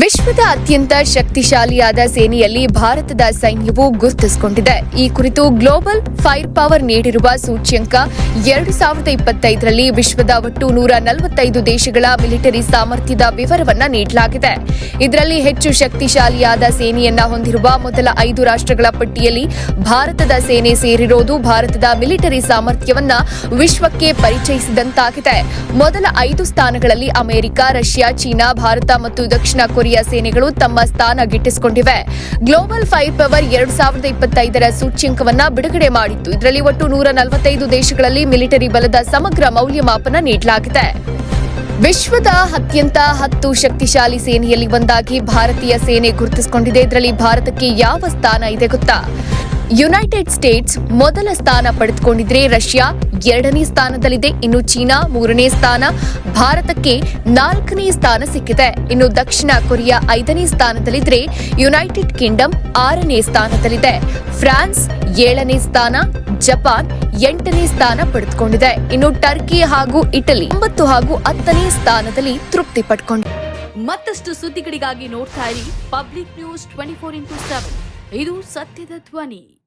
ವಿಶ್ವದ ಅತ್ಯಂತ ಶಕ್ತಿಶಾಲಿಯಾದ ಸೇನೆಯಲ್ಲಿ ಭಾರತದ ಸೈನ್ಯವು ಗುರುತಿಸಿಕೊಂಡಿದೆ. ಈ ಕುರಿತು ಗ್ಲೋಬಲ್ ಫೈರ್ ಪವರ್ ನೀಡಿರುವ ಸೂಚ್ಯಂಕ ಎರಡು ಸಾವಿರದ ಇಪ್ಪತ್ತೈದರಲ್ಲಿ ವಿಶ್ವದ ಒಟ್ಟು ನೂರ ನಲವತ್ತೈದು ದೇಶಗಳ ಮಿಲಿಟರಿ ಸಾಮರ್ಥ್ಯದ ವಿವರವನ್ನ ನೀಡಲಾಗಿದೆ. ಇದರಲ್ಲಿ ಹೆಚ್ಚು ಶಕ್ತಿಶಾಲಿಯಾದ ಸೇನೆಯನ್ನ ಹೊಂದಿರುವ ಮೊದಲ ಐದು ರಾಷ್ಟ್ರಗಳ ಪಟ್ಟಿಯಲ್ಲಿ ಭಾರತದ ಸೇನೆ ಸೇರಿರೋದು ಭಾರತದ ಮಿಲಿಟರಿ ಸಾಮರ್ಥ್ಯವನ್ನ ವಿಶ್ವಕ್ಕೆ ಪರಿಚಯಿಸಿದಂತಾಗಿದೆ. ಮೊದಲ ಐದು ಸ್ಥಾನಗಳಲ್ಲಿ ಅಮೆರಿಕ, ರಷ್ಯಾ, ಚೀನಾ, ಭಾರತ ಮತ್ತು ದಕ್ಷಿಣ ಕೊರಿಯಾ ಸೇನೆಗಳು ತಮ್ಮ ಸ್ಥಾನ ಗಿಟ್ಟಿಸಿಕೊಂಡಿವೆ. ಗ್ಲೋಬಲ್ ಫೈರ್ ಪವರ್ ಎರಡ್ ಸಾವಿರದ ಇಪ್ಪತ್ತೈದರ ಸೂಚ್ಯಂಕವನ್ನ ಬಿಡುಗಡೆ ಮಾಡಿತ್ತು. ಇದರಲ್ಲಿ ಒಟ್ಟು ನೂರ ನಲವತ್ತೈದು ದೇಶಗಳಲ್ಲಿ ಮಿಲಿಟರಿ ಬಲದ ಸಮಗ್ರ ಮೌಲ್ಯಮಾಪನ ನೀಡಲಾಗಿದೆ. ವಿಶ್ವದ ಅತ್ಯಂತ ಹತ್ತು ಶಕ್ತಿಶಾಲಿ ಸೇನೆಯಲ್ಲಿ ಒಂದಾಗಿ ಭಾರತೀಯ ಸೇನೆ ಗುರುತಿಸಿಕೊಂಡಿದೆ. ಇದರಲ್ಲಿ ಭಾರತಕ್ಕೆ ಯಾವ ಸ್ಥಾನ ಇದೆ ಗೊತ್ತಾ? ಯುನೈಟೆಡ್ ಸ್ಟೇಟ್ಸ್ ಮೊದಲ ಸ್ಥಾನ ಪಡೆದುಕೊಂಡಿದ್ರೆ ರಷ್ಯಾ, ಎರಡನೇ ಸ್ಥಾನದಲ್ಲಿದೆ, ಇನ್ನು ಚೀನಾ, ಮೂರನೇ ಸ್ಥಾನ. ಭಾರತಕ್ಕೆ ನಾಲ್ಕನೇ ಸ್ಥಾನ ಸಿಕ್ಕಿದೆ. ಇನ್ನು ದಕ್ಷಿಣ ಕೊರಿಯಾ ಐದನೇ ಸ್ಥಾನದಲ್ಲಿದ್ರೆ ಯುನೈಟೆಡ್ ಕಿಂಗ್ಡಮ್ ಆರನೇ ಸ್ಥಾನದಲ್ಲಿದೆ. ಫ್ರಾನ್ಸ್ ಏಳನೇ ಸ್ಥಾನ, ಜಪಾನ್ ಎಂಟನೇ ಸ್ಥಾನ ಪಡೆದುಕೊಂಡಿದೆ. ಇನ್ನು ಟರ್ಕಿ ಹಾಗೂ ಇಟಲಿ ಒಂಬತ್ತು ಹಾಗೂ ಹತ್ತನೇ ಸ್ಥಾನದಲ್ಲಿ ತೃಪ್ತಿ ಪಡ್ಕೊಂಡಿದೆ ಮತ್ತಷ್ಟು ಸುದ್ದಿಗಳಿಗಾಗಿ ನೋಡ್ತಾ ಇರಿ public news twenty four into seven. ಇದು ಸತ್ಯದ ಧ್ವನಿ.